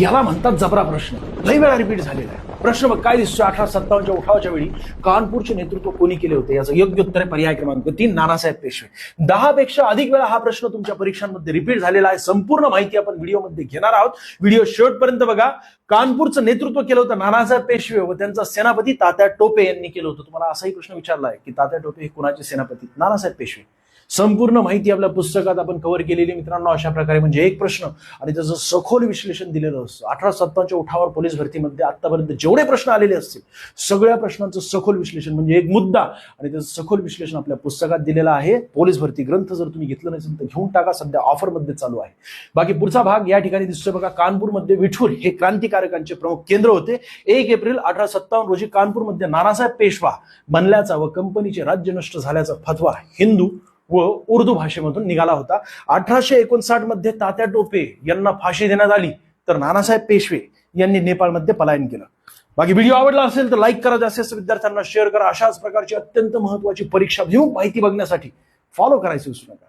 याला म्हणतात जबरा प्रश्न. लई वेळा रिपीट झालेला आहे. प्रश्न बघ काय दिसतो अठरा सत्तावन्नच्या उठावाच्या वेळी कानपूरचे नेतृत्व कोणी केले होते? याचं योग्य उत्तर आहे पर्याय क्रमांक तीन नानासाहेब पेशवे. दहा पेक्षा अधिक वेळा हा प्रश्न तुमच्या परीक्षांमध्ये रिपीट झालेला आहे. संपूर्ण माहिती आपण व्हिडिओमध्ये घेणार आहोत. व्हिडिओ शेवटपर्यंत बघा. कानपूरचं नेतृत्व केलं होतं नानासाहेब पेशवे व त्यांचा सेनापती तात्या टोपे यांनी केलं होतं. तुम्हाला असाही प्रश्न विचारला आहे की तात्या टोपे हे कुणाचे सेनापती? नानासाहेब पेशवे. संपूर्ण माहिती आपल्या पुस्तकात आपण कव्हर केलेली मित्रांनो अशा प्रकारे म्हणजे एक प्रश्न आणि त्याचं सखोल विश्लेषण दिलेलं असतं. अठरा सत्ताच्या उठावर पोलीस भरतीमध्ये आतापर्यंत जेवढे प्रश्न आलेले असतील सगळ्या प्रश्नांचं सखोल विश्लेषण म्हणजे एक मुद्दा आणि त्याचं सखोल विश्लेषण आपल्या पुस्तकात दिलेलं आहे. पोलीस भरती ग्रंथ जर तुम्ही घेतलं नसेल तर घेऊन टाका. सध्या ऑफरमध्ये चालू आहे. बाकी पुढचा भाग या ठिकाणी दिसतोय बघा. कानपूरमध्ये विठूर हे क्रांतिकारकांचे प्रमुख केंद्र होते. एक एप्रिल अठरा सत्तावन्न रोजी कानपूरमध्ये नानासाहेब पेशवा बनल्याचा व कंपनीचे राज्य नष्ट झाल्याचा फतवा हिंदू व उर्दू भाषेमधून निघाला होता. अठराशे एकोणसाठमध्ये तात्या टोपे यांना फाशी देण्यात आली तर नानासाहेब पेशवे यांनी नेपाळमध्ये पलायन केलं. बाकी व्हिडिओ आवडला असेल तर लाईक करा. जास्तीत जास्त विद्यार्थ्यांना शेअर करा. अशाच प्रकारची अत्यंत महत्वाची परीक्षा घेऊन माहिती बघण्यासाठी फॉलो करायची विसरू नका.